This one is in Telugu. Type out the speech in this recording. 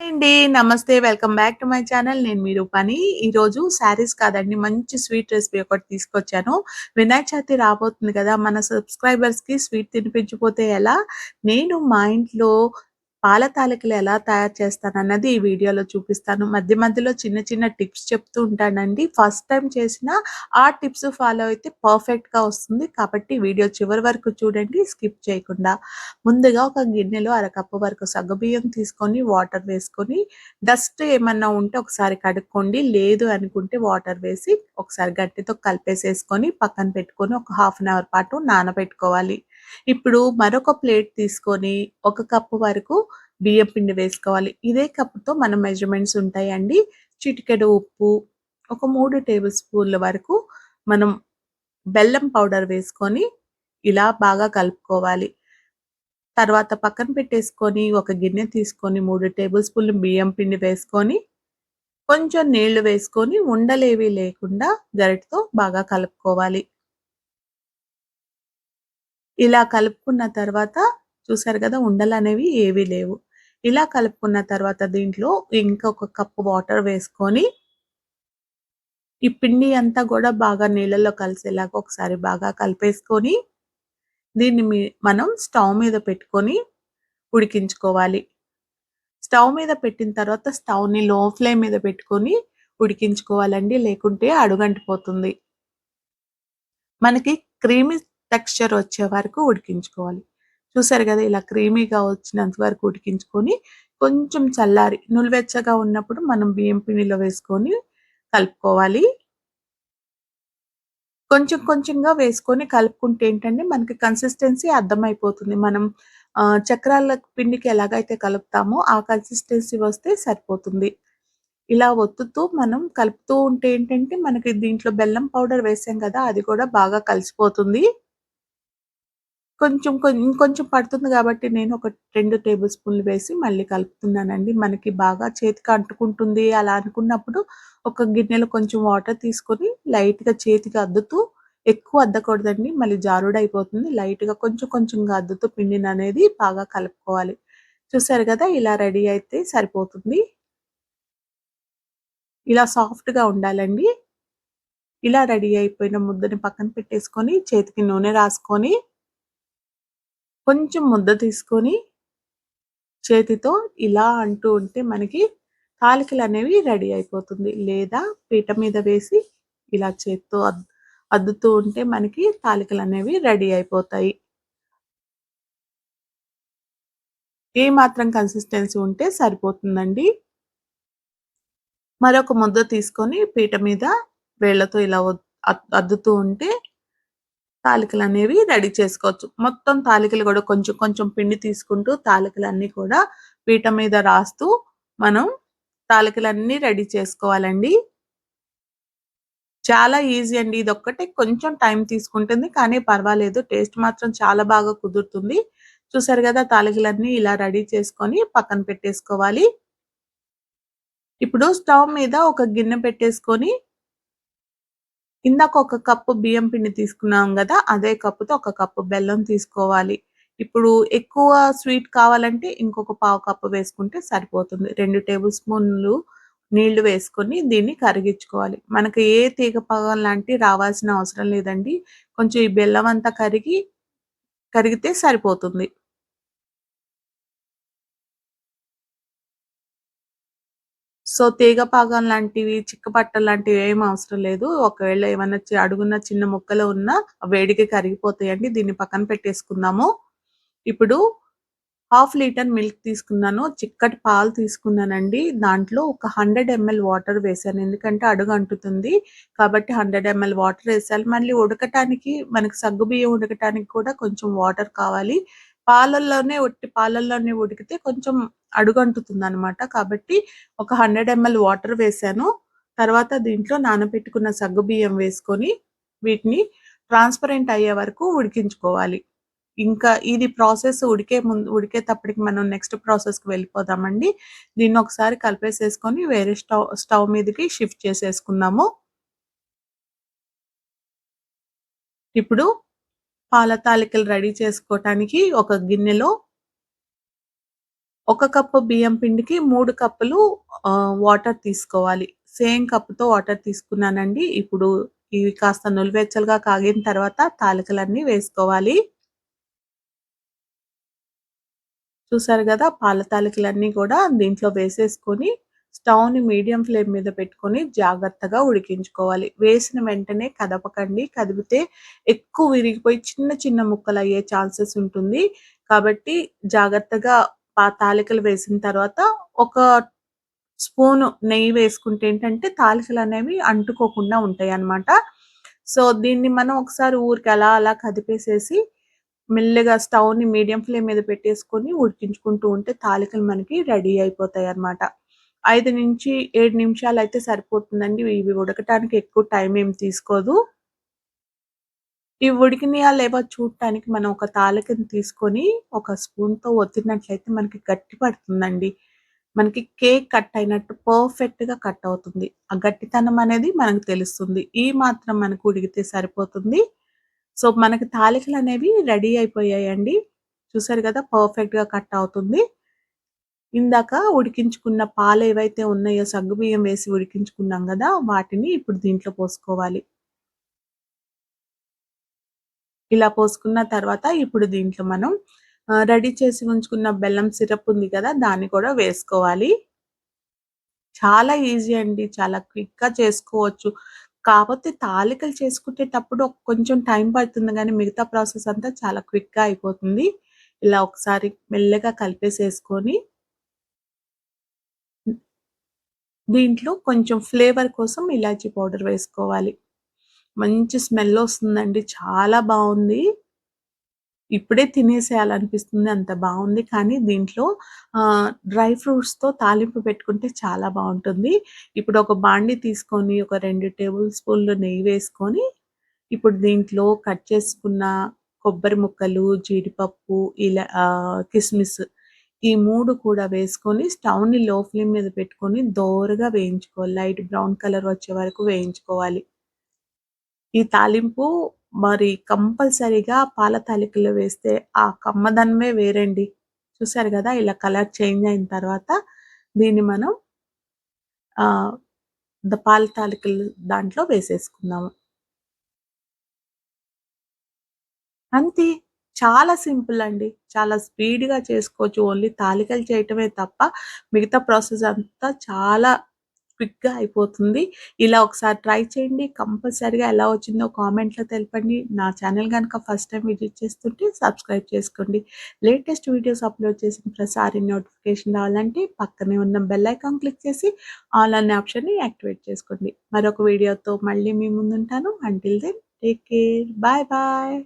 అండి. నమస్తే. Welcome back to my channel. నేను మీ రూపాని. ఈరోజు శారీస్ కాదండి మంచి స్వీట్ రెసిపీ ఒకటి తీసుకొచ్చాను. వినాయక చవితి రాబోతుంది కదా! మన సబ్స్క్రైబర్స్‌కి స్వీట్ తినిపించిపోతే ఎలా? నేను మా ఇంట్లో పాల తాలికలు ఎలా తయారు చేస్తానన్నది ఈ వీడియోలో చూపిస్తాను. మధ్య మధ్యలో చిన్న చిన్న టిప్స్ చెప్తూ ఉంటానండి. ఫస్ట్ టైం చేసిన ఆ టిప్స్ ఫాలో అయితే పర్ఫెక్ట్‌గా వస్తుంది. కాబట్టి వీడియో చివరి వరకు చూడండి స్కిప్ చేయకుండా. ముందుగా ఒక గిన్నెలో అరకప్పు వరకు సగ్గుబియ్యం తీసుకొని వాటర్ వేసుకొని డస్ట్ ఏమన్నా ఉంటే ఒకసారి కడుక్కోండి. లేదు అనుకుంటే వాటర్ వేసి ఒకసారి గట్టితో కలిపేసేసుకొని పక్కన పెట్టుకొని ఒక హాఫ్ అన్ అవర్ పాటు నానబెట్టుకోవాలి. ఇప్పుడు మరొక ప్లేట్ తీసుకొని ఒక కప్పు వరకు బియ్యం పిండి వేసుకోవాలి. ఇదే కప్పుతో మన మెజర్‌మెంట్స్ ఉంటాయండి. చిటికెడు ఉప్పు, ఒక మూడు టేబుల్ స్పూన్ల వరకు మనం బెల్లం పౌడర్ వేసుకొని ఇలా బాగా కలుపుకోవాలి. తర్వాత పక్కన పెట్టేసుకొని ఒక గిన్నె తీసుకొని మూడు టేబుల్ స్పూన్లు బియ్యం పిండి వేసుకొని కొంచెం నీళ్ళు వేసుకొని ఉండలేవి లేకుండా గరిటెతో బాగా కలుపుకోవాలి. ఇలా కలుపుకున్న తర్వాత చూసారు కదా! ఉండలు అనేవి ఏవీ లేవు. ఇలా కలుపుకున్న తర్వాత దీంట్లో ఇంకొక కప్పు వాటర్ వేసుకొని ఈ పిండి అంతా కూడా బాగా నీళ్ళల్లో కలిసేలాగా ఒకసారి బాగా కలిపేసుకొని దీన్ని మీ మనం స్టవ్ మీద పెట్టుకొని ఉడికించుకోవాలి. స్టవ్ మీద పెట్టిన తర్వాత స్టవ్‌ని లో ఫ్లేమ్ మీద పెట్టుకొని ఉడికించుకోవాలండి. లేకుంటే అడుగంటిపోతుంది. మనకి క్రీమీ టెక్స్చర్ వచ్చే వరకు ఉడికించుకోవాలి. చూసారు కదా ఇలా క్రీమీగా వచ్చినంత వరకు ఉడికించుకొని కొంచెం చల్లారి నులివెచ్చగా ఉన్నప్పుడు మనం బియ్యం పిండిలో వేసుకొని కలుపుకోవాలి. కొంచెం కొంచెంగా వేసుకొని కలుపుకుంటే ఏంటంటే మనకి కన్సిస్టెన్సీ అర్థమైపోతుంది. మనం చక్రాల పిండికి ఎలాగైతే కలుపుతామో ఆ కన్సిస్టెన్సీ వస్తే సరిపోతుంది. ఇలా ఒత్తుతూ మనం కలుపుతూ ఉంటే ఏంటంటే మనకి దీంట్లో బెల్లం పౌడర్ వేసాం కదా! అది కూడా బాగా కలిసిపోతుంది. కొంచెం కొంచెం ఇంకొంచెం పడుతుంది కాబట్టి నేను ఒక రెండు టేబుల్ స్పూన్లు వేసి మళ్ళీ కలుపుతున్నానండి. మనకి బాగా చేతికి అంటుకుంటుంది అలా అనుకున్నప్పుడు ఒక గిన్నెలో కొంచెం వాటర్ తీసుకొని లైట్‌గా చేతికి అద్దుతూ ఎక్కువ అద్దకూడదండి. మళ్ళీ జారుడు అయిపోతుంది లైట్‌గా కొంచెం కొంచెంగా అద్దుతూ పిండిననేది బాగా కలుపుకోవాలి. చూసారు కదా ఇలా రెడీ అయితే సరిపోతుంది. ఇలా సాఫ్ట్‌గా ఉండాలండి. ఇలా రెడీ అయిపోయిన ముద్దని పక్కన పెట్టేసుకొని చేతికి నూనె రాసుకొని కొంచెం ముద్ద తీసుకొని చేతితో ఇలా అంటూ ఉంటే మనకి తాలికలు అనేవి రెడీ అయిపోతుంది. లేదా పీట మీద వేసి ఇలా చేత్తో అద్దుతూ ఉంటే మనకి తాలికలు అనేవి రెడీ అయిపోతాయి. ఏ మాత్రం కన్సిస్టెన్సీ ఉంటే సరిపోతుందండి. మరొక ముద్ద తీసుకొని పీట మీద వేళ్ళతో ఇలా అద్దుతూ ఉంటే తాలికలనేవి రెడీ చేసుకోవచ్చు. మొత్తం తాలికలు కూడా కొంచెం కొంచెం పిండి తీసుకుంటూ తాలికలన్నీ కూడా పీట మీద రాస్తూ మనం తాలికలన్నీ రెడీ చేసుకోవాలండి. చాలా ఈజీ అండి. ఇది ఒక్కటే కొంచెం టైం తీసుకుంటుంది. కానీ పర్వాలేదు. టేస్ట్ మాత్రం చాలా బాగా కుదురుతుంది. చూసారు కదా తాలికలన్నీ ఇలా రెడీ చేసుకొని పక్కన పెట్టేసుకోవాలి. ఇప్పుడు స్టవ్ మీద ఒక గిన్నె పెట్టేసుకొని ఇందాక ఒక కప్పు బియ్యం పిండి తీసుకున్నాం కదా అదే కప్పుతో ఒక కప్పు బెల్లం తీసుకోవాలి. ఇప్పుడు ఎక్కువ స్వీట్ కావాలంటే ఇంకొక పావు కప్పు వేసుకుంటే సరిపోతుంది. రెండు టేబుల్ స్పూన్లు నీళ్ళు వేసుకొని దీన్ని కరిగించుకోవాలి. మనకి ఏ తీగ పగం లాంటివి రావాల్సిన అవసరం లేదండి. కొంచెం ఈ బెల్లం అంతా కరిగి కరిగితే సరిపోతుంది. సో, తీగ పాకం లాంటివి, చిక్కపట్టలు లాంటివి ఏం అవసరం లేదు. ఒకవేళ ఏమైనా అడుగున్న అడుగున చిన్న ముక్కలు ఉన్నా వేడికి కరిగిపోతాయండి. దీన్ని పక్కన పెట్టేసుకుందాము. ఇప్పుడు హాఫ్ లీటర్ మిల్క్ తీసుకున్నాను. చిక్కటి పాలు తీసుకున్నానండి. దాంట్లో ఒక 100 ఎంఎల్ వాటర్ వేశాను. ఎందుకంటే అడుగు అంటుతుంది. కాబట్టి 100 ఎంఎల్ వాటర్ వేసాను మళ్ళీ ఉడకటానికి మనకి సగ్గుబియ్యం ఉడకటానికి కూడా కొంచెం వాటర్ కావాలి. పాలల్లోనే ఉట్టి పాలల్లోనే ఉడికితే కొంచెం అడుగంటుతుంది అనమాట కాబట్టి ఒక 100 ఎంఎల్ వాటర్ వేశాను. తర్వాత దీంట్లో నానబెట్టుకున్న సగ్గు బియ్యం వేసుకొని వీటిని ట్రాన్స్‌పరెంట్ అయ్యే వరకు ఉడికించుకోవాలి. ఇంకా ఇది ప్రాసెస్ ఉడికే ముందు ఉడికేటప్పటికి మనం నెక్స్ట్ ప్రాసెస్‌కి వెళ్ళిపోదామండి. దీన్ని ఒకసారి కలిపేసేసుకొని వేరే స్టవ్ స్టవ్ మీదకి షిఫ్ట్ చేసేసుకుందాము. ఇప్పుడు పాల తాలికలు రెడీ చేసుకోవటానికి ఒక గిన్నెలో ఒక కప్పు బియ్యం పిండికి మూడు కప్పులు వాటర్ తీసుకోవాలి. సేమ్ కప్పుతో వాటర్ తీసుకున్నానండి. ఇప్పుడు ఇవి కాస్త నులివెచ్చలుగా కాగిన తర్వాత తాలికలన్నీ వేసుకోవాలి. చూసారు కదా పాల తాలికలన్నీ కూడా దీంట్లో వేసేసుకొని స్టవ్‌ని మీడియం ఫ్లేమ్ మీద పెట్టుకొని జాగ్రత్తగా ఉడికించుకోవాలి. వేసిన వెంటనే కదపకండి. కదిపితే ఎక్కువ విరిగిపోయి చిన్న చిన్న ముక్కలు అయ్యే ఛాన్సెస్ ఉంటుంది. కాబట్టి జాగ్రత్తగా పా తాలికలు వేసిన తర్వాత ఒక స్పూను నెయ్యి వేసుకుంటే ఏంటంటే తాలికలనేవి అంటుకోకుండా ఉంటాయి అన్నమాట సో, దీన్ని మనం ఒకసారి ఊరికి అలా అలా కదిపేసేసి మెల్లగా స్టవ్‌ని మీడియం ఫ్లేమ్ మీద పెట్టేసుకొని ఉడికించుకుంటూ ఉంటే తాలికలు మనకి రెడీ అయిపోతాయి అన్నమాట ఐదు నుంచి ఏడు నిమిషాలు అయితే సరిపోతుందండి. ఇవి ఉడకటానికి ఎక్కువ టైం ఏం తీసుకోదు. ఇవి ఉడికినాయా లేవా చూడటానికి మనం ఒక తాలకని తీసుకొని ఒక స్పూన్‌తో ఒత్తినట్లయితే మనకి గట్టి పడుతుందండి. మనకి కేక్ కట్ అయినట్టు పర్ఫెక్ట్‌గా కట్ అవుతుంది. ఆ గట్టితనం అనేది మనకు తెలుస్తుంది. ఈ మాత్రం మనకు ఉడికితే సరిపోతుంది. సో, మనకి తాలికలనేవి రెడీ అయిపోయాయండి. చూసారు కదా పర్ఫెక్ట్‌గా కట్ అవుతుంది. ఇందాక ఉడికించుకున్న పాలు ఏవైతే ఉన్నాయో సగ్గుబియ్యం వేసి ఉడికించుకున్నాం కదా వాటిని ఇప్పుడు దీంట్లో పోసుకోవాలి. ఇలా పోసుకున్న తర్వాత ఇప్పుడు దీంట్లో మనం రెడీ చేసి ఉంచుకున్న బెల్లం సిరప్ ఉంది కదా దాన్ని కూడా వేసుకోవాలి. చాలా ఈజీ అండి. చాలా క్విక్‌గా చేసుకోవచ్చు. కాకపోతే తాలికలు చేసుకునేటప్పుడు కొంచెం టైం పడుతుంది కానీ మిగతా ప్రాసెస్ అంతా చాలా క్విక్‌గా అయిపోతుంది. ఇలా ఒకసారి మెల్లగా కలిపేసేసుకొని దీంట్లో కొంచెం ఫ్లేవర్ కోసం ఇలాచీ పౌడర్ వేసుకోవాలి. మంచి స్మెల్ వస్తుందండి చాలా బాగుంది ఇప్పుడే తినేసేయాలనిపిస్తుంది. అంత బాగుంది కానీ దీంట్లో డ్రై ఫ్రూట్స్‌తో తాలింపు పెట్టుకుంటే చాలా బాగుంటుంది ఇప్పుడు ఒక బాండి తీసుకొని ఒక రెండు టేబుల్ స్పూన్‌లు నెయ్యి వేసుకొని, ఇప్పుడు దీంట్లో కట్ చేసుకున్న కొబ్బరి ముక్కలు, జీడిపప్పు ఇలా కిస్మిస్ ఈ మూడు కూడా వేసుకొని స్టవ్‌ని లో ఫ్లేమ్ మీద పెట్టుకొని దోరగా వేయించుకోవాలి. లైట్ బ్రౌన్ కలర్ వచ్చే వరకు వేయించుకోవాలి. ఈ తాలింపు మరి కంపల్సరీగా పాల తాలికలో వేస్తే ఆ కమ్మదనమే వేరండి. చూసారు కదా ఇలా కలర్ చేంజ్ అయిన తర్వాత దీన్ని మనం ద పాల తాలికలు దాంట్లో వేసేసుకుందాము. అంతే. చాలా సింపుల్ అండి. చాలా స్పీడ్‌గా చేసుకోవచ్చు. ఓన్లీ తాలికలు చేయటమే తప్ప మిగతా ప్రాసెస్ అంతా చాలా క్విక్‌గా అయిపోతుంది. ఇలా ఒకసారి ట్రై చేయండి. కంపల్సరీగా ఎలా వచ్చిందో కామెంట్‌లో తెలపండి. నా ఛానల్ కనుక ఫస్ట్ టైం విజిట్ చేస్తుంటే సబ్స్క్రైబ్ చేసుకోండి. లేటెస్ట్ వీడియోస్ అప్‌లోడ్ చేసిన ప్రతిసారి నోటిఫికేషన్ రావాలంటే పక్కనే ఉన్న బెల్ ఐకాన్ క్లిక్ చేసి ఆల్ అనే ఆప్షన్‌ని యాక్టివేట్ చేసుకోండి. మరొక వీడియోతో మళ్ళీ మీ ముందుంటాను. Until then take care. Bye bye.